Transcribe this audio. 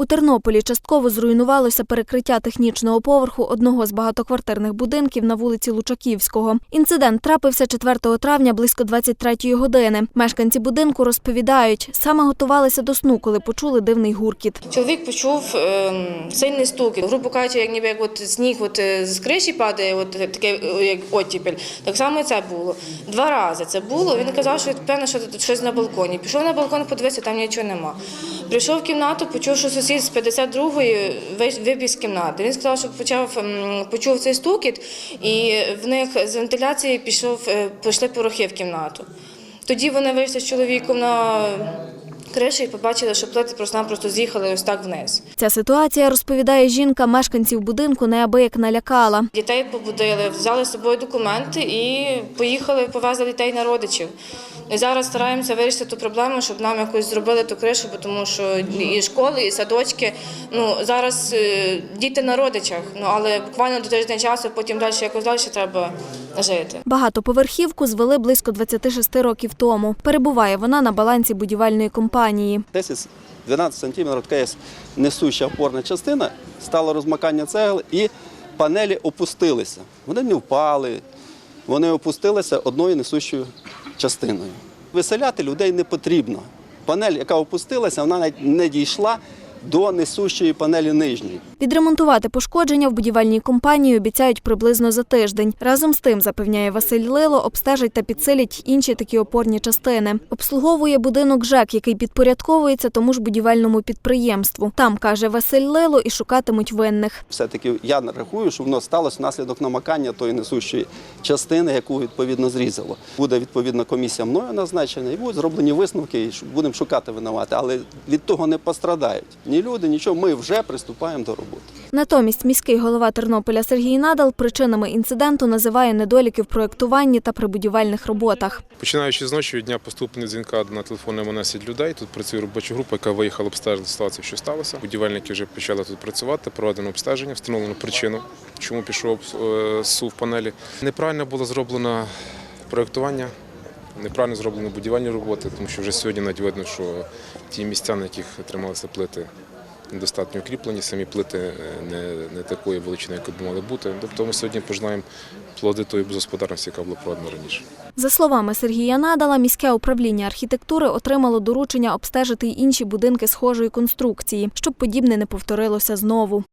У Тернополі частково зруйнувалося перекриття технічного поверху одного з багатоквартирних будинків на вулиці Лучаківського. Інцидент трапився 4 травня близько 23-ї години. Мешканці будинку розповідають, саме готувалися до сну, коли почули дивний гуркіт. Чоловік почув ем, сильний стукіт. Грубо кажучи, як ніби як от сніг от, е, з криші падає, от таке е, як оттіпель. Так само це було. Два рази це було. Він казав, що певно, що тут щось на балконі. Пішов на балкон, подивився, там нічого нема. Прийшов в кімнату, почув, що з 52-ї вий- вибіг з кімнати. Він сказав, що почав ем, почув цей стукіт, і в них з вентиляції пішов, е, пішли порохи в кімнату. Тоді вони вийшли з чоловіком на кришу і побачили, що плити просто-напросто з'їхали ось так вниз. Ця ситуація, розповідає жінка, мешканців будинку неабияк налякала. Дітей побудили, взяли з собою документи і поїхали, повезли дітей на родичів. І зараз стараємося вирішити ту проблему, щоб нам якось зробили ту кришу, бо тому що і школи, і садочки. Ну зараз е, діти на родичах, ну але буквально до тижня часу, потім далі якось далі треба жити. Багатоповерхівку звели близько 26 років тому. Перебуває вона на балансі будівельної компанії. 10-12 сантиметрів така є несуща опорна частина, стало розмакання цегл і панелі опустилися. Вони не впали, вони опустилися одною несущою частиною. Виселяти людей не потрібно. Панель, яка опустилася, вона навіть не дійшла до несущої панелі нижньої. Відремонтувати пошкодження в будівельній компанії обіцяють приблизно за тиждень. Разом з тим, запевняє Василь Лило, обстежать та підсилять інші такі опорні частини. Обслуговує будинок ЖЕК, який підпорядковується тому ж будівельному підприємству. Там, каже Василь Лило, і шукатимуть винних. Все-таки я рахую, що воно сталося внаслідок намакання тої несущої частини, яку відповідно зрізало. Буде відповідна комісія мною назначена і будуть зроблені висновки, і будемо шукати винувати. Але від того не пострадають ні люди, нічого. Ми вже приступаємо до роботи. Натомість міський голова Тернополя Сергій Надал причинами інциденту називає недоліки в проєктуванні та при будівельних роботах. Починаючи з ночі від дня поступлення дзвінка на телефони мене людей. Тут працює робоча група, яка виїхала обстежити ситуацію, що сталося. Будівельники вже почали тут працювати, проведено обстеження, встановлено причину, чому пішов е, сув панелі. Неправильно було зроблено проєктування, неправильно зроблені будівельні роботи, тому що вже сьогодні навіть видно, що ті місця, на яких трималися плити, недостатньо укріплені, самі плити е, не, не такої величини, як би мали бути. Тобто ми сьогодні пожинаємо плоди тої безгосподарності, яка була проведена раніше. За словами Сергія Надала, міське управління архітектури отримало доручення обстежити й інші будинки схожої конструкції, щоб подібне не повторилося знову.